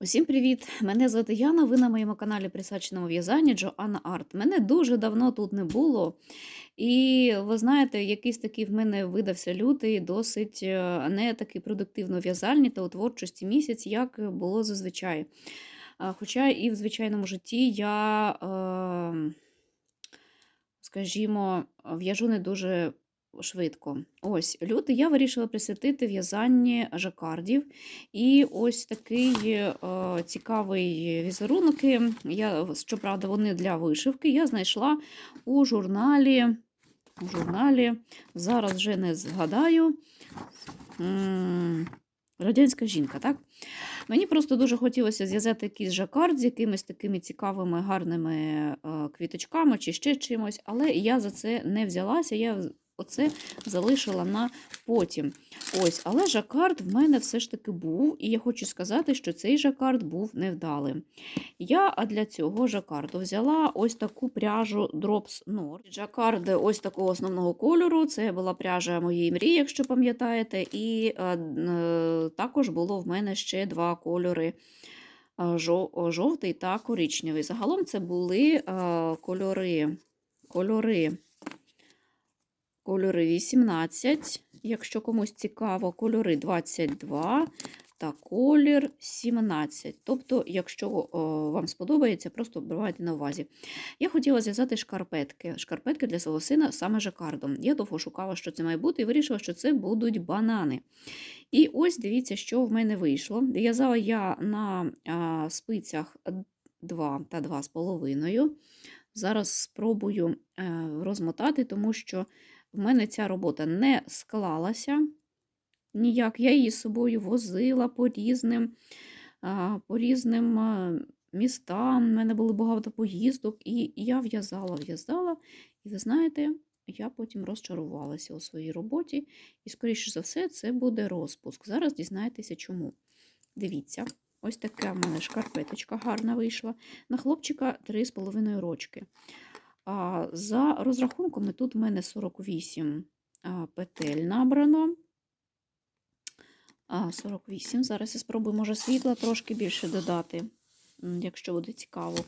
Усім привіт! Мене звати Яна. Ви на моєму каналі присвяченому в'язанню Джоанна Арт. Мене дуже давно тут не було. І ви знаєте, якийсь такий в мене видався лютий, досить е, не такий продуктивно в'язальні та у творчості місяць, як було зазвичай. Хоча і в звичайному житті я, е, скажімо, в'яжу не дуже швидко. Ось, лютий я вирішила присвятити в'язанні жакардів. І ось такий е, цікавий візерунки. Я, щоправда, вони для вишивки. Я знайшла у журналі. У журналі, зараз вже не згадаю. Радянська жінка, так? Мені просто дуже хотілося зв'язати якийсь жакард з якимись такими цікавими, гарними е, квіточками чи ще чимось, але я за це не взялася. Я оце залишила на потім. Ось, Але жакард в мене все ж таки був, і я хочу сказати, що цей жакард був невдалим. Я для цього жакарду взяла ось таку пряжу Drops Nord. Жакард ось такого основного кольору. Це була пряжа моєї мрії, якщо пам'ятаєте, і е, е, також було в мене ще два кольори. е, Жовтий та коричневий. Загалом це були кольори, кольори Кольори 18, якщо комусь цікаво, кольори 22 та колір 17. Тобто, якщо о, вам сподобається, просто обривайте на увазі. Я хотіла зв'язати шкарпетки. Шкарпетки для свого сина саме жакардом. Я довго шукала, що це має бути, і вирішила, що це будуть банани. І ось дивіться, що в мене вийшло. В'язала я на а, спицях 2 та 2,5. Зараз спробую е, розмотати, тому що в мене ця робота не склалася ніяк. Я її з собою возила по різним, по різним містам. У мене було багато поїздок, і я в'язала, в'язала, і ви знаєте, я потім розчарувалася у своїй роботі. І, скоріше за все, це буде розпуск. Зараз дізнаєтеся, чому. Дивіться, ось така в мене шкарпеточка гарна вийшла. На хлопчика 3,5 рочки. За розрахунками, тут в мене 48 петель набрано. 48. Зараз я спробую, може, світла трошки більше додати, якщо буде цікаво.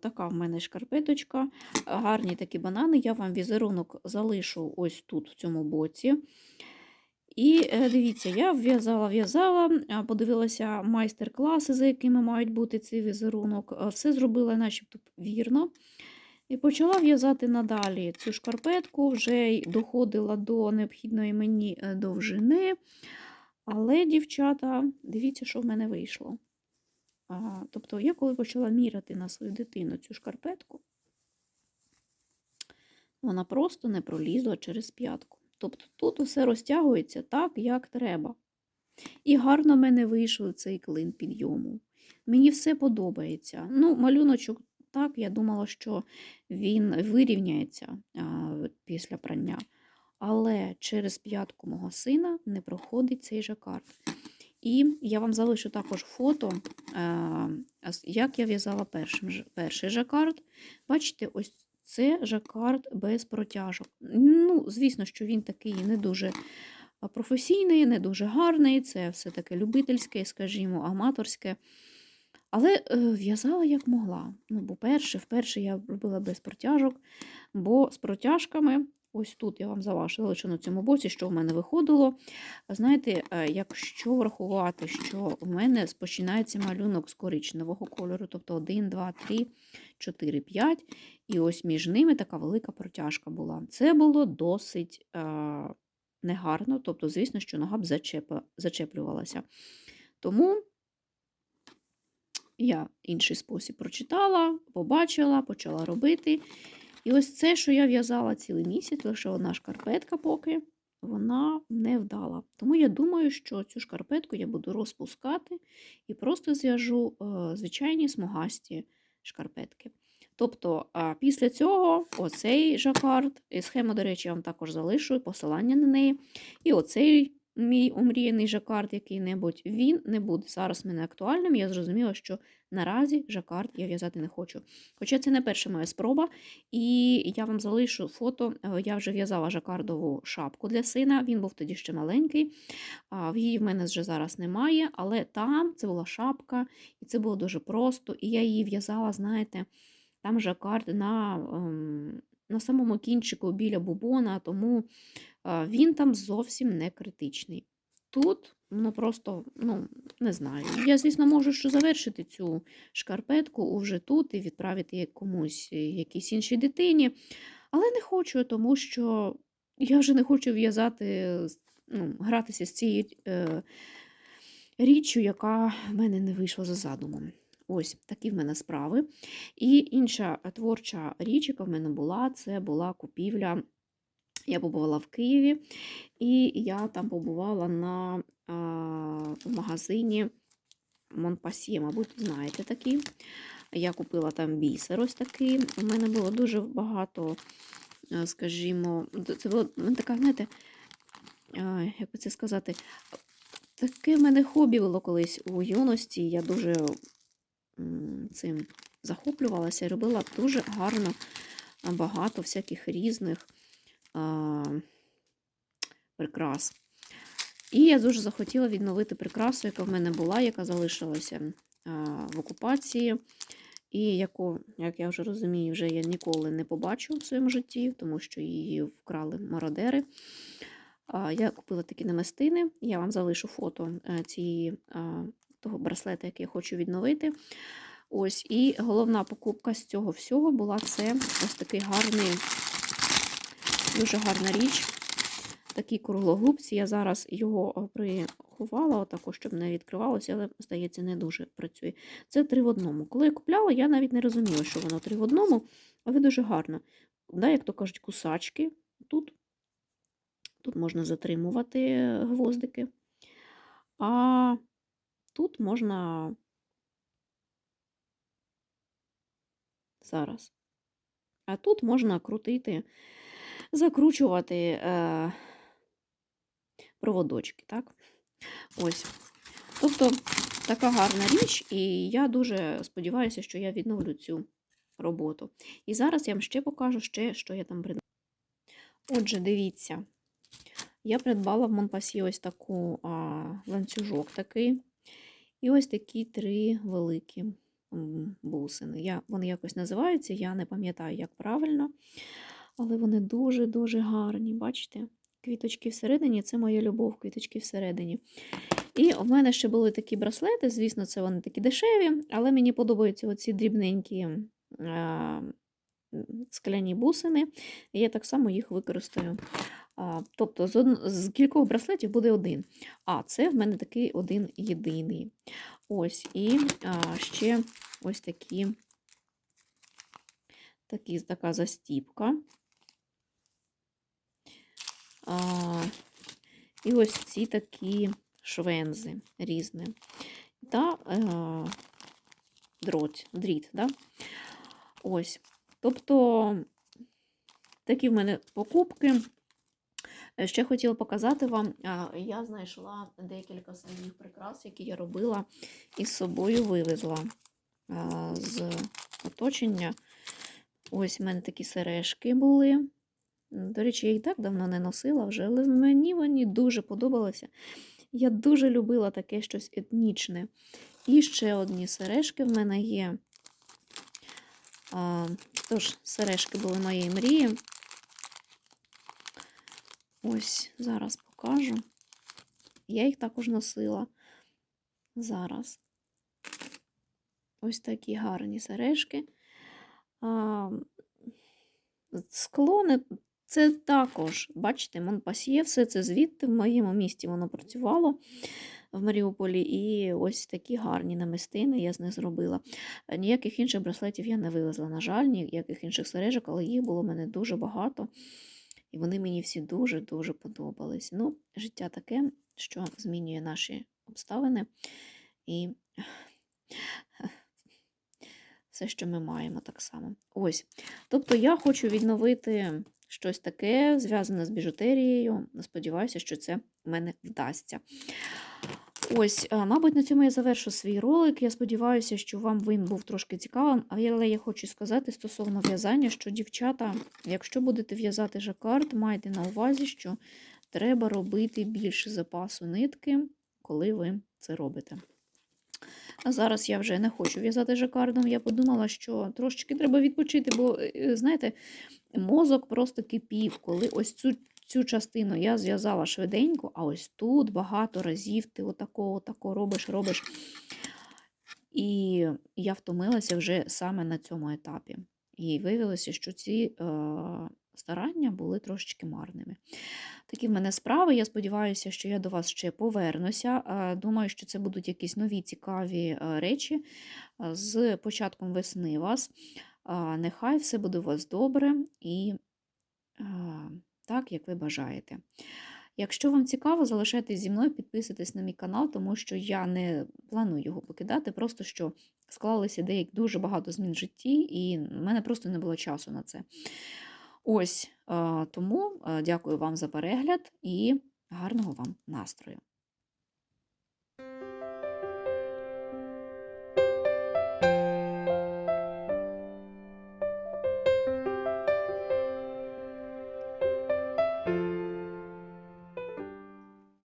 Така в мене шкарпеточка. Гарні такі банани. Я вам візерунок залишу ось тут, в цьому боці. І е, дивіться, я в'язала, в'язала, подивилася майстер-класи, за якими мають бути цей візерунок. Все зробила начебто вірно. І почала в'язати надалі цю шкарпетку, вже доходила до необхідної мені е, довжини. Але, дівчата, дивіться, що в мене вийшло. А, Тобто, я коли почала міряти на свою дитину цю шкарпетку, вона просто не пролізла через п'ятку. Тобто тут усе розтягується так, як треба. І гарно в мене вийшов цей клин підйому. Мені все подобається. Ну, малюночок так, я думала, що він вирівняється після прання. Але через п'ятку мого сина не проходить цей жакард. І я вам залишу також фото, як я в'язала перший жакард. Бачите, ось це жакард без протяжок. Ну, Звісно, що він такий не дуже професійний, не дуже гарний, це все таке любительське, скажімо, аматорське. Але е, в'язала як могла. Ну, Бо перше, вперше я робила без протяжок, бо з протяжками, ось тут я вам залишу на цьому боці, що в мене виходило. Знаєте, е, якщо врахувати, що в мене починається малюнок з коричневого кольору, тобто 1, 2, 3, 4, 5, і ось між ними така велика протяжка була. Це було досить е, негарно, тобто, звісно, що нога б зачеплювалася. Тому. Я інший спосіб прочитала, побачила, почала робити. І ось це, що я в'язала цілий місяць, лише одна шкарпетка поки вона не вдала. Тому я думаю, що цю шкарпетку я буду розпускати і просто зв'яжу е, звичайні смугасті шкарпетки. Тобто, після цього оцей жакард, схему, до речі, я вам також залишу посилання на неї. І оцей мій омріяний жакард який-небудь, він не буде зараз в мене актуальним. Я зрозуміла, що наразі жакард я в'язати не хочу. Хоча це не перша моя спроба, і я вам залишу фото. Е, Я вже в'язала жакардову шапку для сина, він був тоді ще маленький, в її в мене вже зараз немає, але там це була шапка, і це було дуже просто. І я її в'язала, знаєте, там жакард на, ем, на самому кінчику біля бубона, тому він там зовсім не критичний. Тут, ну просто, ну, не знаю. Я, звісно, можу що завершити цю шкарпетку вже тут і відправити комусь, е, якійсь іншій дитині, але не хочу, тому що я вже не хочу в'язати, ну, гратися з цією е, річчю, яка в мене не вийшла за задумом. Ось такі в мене справи. І інша творча річ, яка в мене була, це була купівля. Я побувала в Києві, і я там побувала на а, в магазині Монпасьє, мабуть, знаєте такий. Я купила там бісер ось такий. У мене було дуже багато, е, скажімо, це було ну, така, знаєте, як би це сказати, таке в мене хобі було колись у юності. Я дуже цим захоплювалася і робила дуже гарно багато всяких різних а, прикрас. І я дуже захотіла відновити прикрасу, яка в мене була, яка залишилася а, в окупації, і яку, як я вже розумію, вже я ніколи не побачу в своєму житті, тому що її вкрали мародери. Я купила такі намистини. Я вам залишу фото е, цієї того браслета, який я хочу відновити. Ось, і головна покупка з цього всього була це ось такий гарний, дуже гарна річ. Такі круглогубці. Я зараз його приховала, отако, щоб не відкривалося, але, здається, не дуже працює. Це три в одному. Коли я купляла, я навіть не розуміла, що воно три в одному, але дуже гарно. Да, як то кажуть, кусачки. Тут, тут можна затримувати гвоздики. А тут можна зараз. А тут можна крутити, закручувати е, проводочки, так? Ось. Тобто така гарна річ, і я дуже сподіваюся, що я відновлю цю роботу. І зараз я вам ще покажу, ще, що я там придбала. Отже, дивіться, я придбала в Монпасі ось таку а, ланцюжок такий. І ось такі три великі бусини. Я, вони якось називаються, я не пам'ятаю, як правильно, але вони дуже-дуже гарні. Бачите? Квіточки всередині це моя любов, квіточки всередині. І у мене ще були такі браслети, звісно, це вони такі дешеві, але мені подобаються оці дрібненькі скляні бусини. І я так само їх використаю. А, тобто з, од... з кількох браслетів буде один. А це в мене такий один єдиний. Ось, і а, ще ось такі, такі така застіпка. А, і ось ці такі швензи різні. Та е, дроть, дріт. Да? Ось. Тобто такі в мене покупки. Е, Ще хотіла показати вам, я знайшла декілька своїх прикрас, які я робила і з собою вивезла з оточення. Ось в мене такі сережки були. До речі, я їх так давно не носила вже, але мені вони дуже подобалися. Я дуже любила таке щось етнічне. І ще одні сережки в мене є. Тож, сережки були моєї мрії. Ось, зараз покажу. Я їх також носила. Зараз. Ось такі гарні сережки. А, скло не- це також, бачите, Монпасьє, все це звідти в моєму місті воно працювало в Маріуполі. І ось такі гарні намистини я з них зробила. Е, Ніяких інших браслетів я не вивезла, на жаль, ніяких інших сережок, але їх було в мене дуже багато. І вони мені всі дуже-дуже подобались. Ну, життя таке, що змінює наші обставини. І все, що ми маємо так само. Ось. Тобто я хочу відновити щось таке зв'язане з біжутерією. Сподіваюся, що це в мене вдасться. Ось, мабуть, на цьому я завершу свій ролик. Я сподіваюся, що вам він був трошки цікавим. Але я хочу сказати стосовно в'язання, що дівчата, якщо будете в'язати жакард, майте на увазі, що треба робити більше запасу нитки, коли ви це робите. А зараз я вже не хочу в'язати жакардом. Я подумала, що трошечки треба відпочити, бо, е, знаєте, мозок просто кипів, коли ось цю, цю частину я зв'язала швиденько, а ось тут багато разів ти отако, отако робиш, робиш. І я втомилася вже саме на цьому етапі. І виявилося, що ці е, старання були трошечки марними. Такі в мене справи. Я сподіваюся, що я до вас ще повернуся. Е, Думаю, що це будуть якісь нові цікаві е, речі е, з початком весни вас. Нехай все буде у вас добре і так, як ви бажаєте. Якщо вам цікаво, залишайтесь зі мною, підписуйтесь на мій канал, тому що я не планую його покидати, просто що склалися деякі дуже багато змін в житті, і в мене просто не було часу на це. Ось тому дякую вам за перегляд і гарного вам настрою!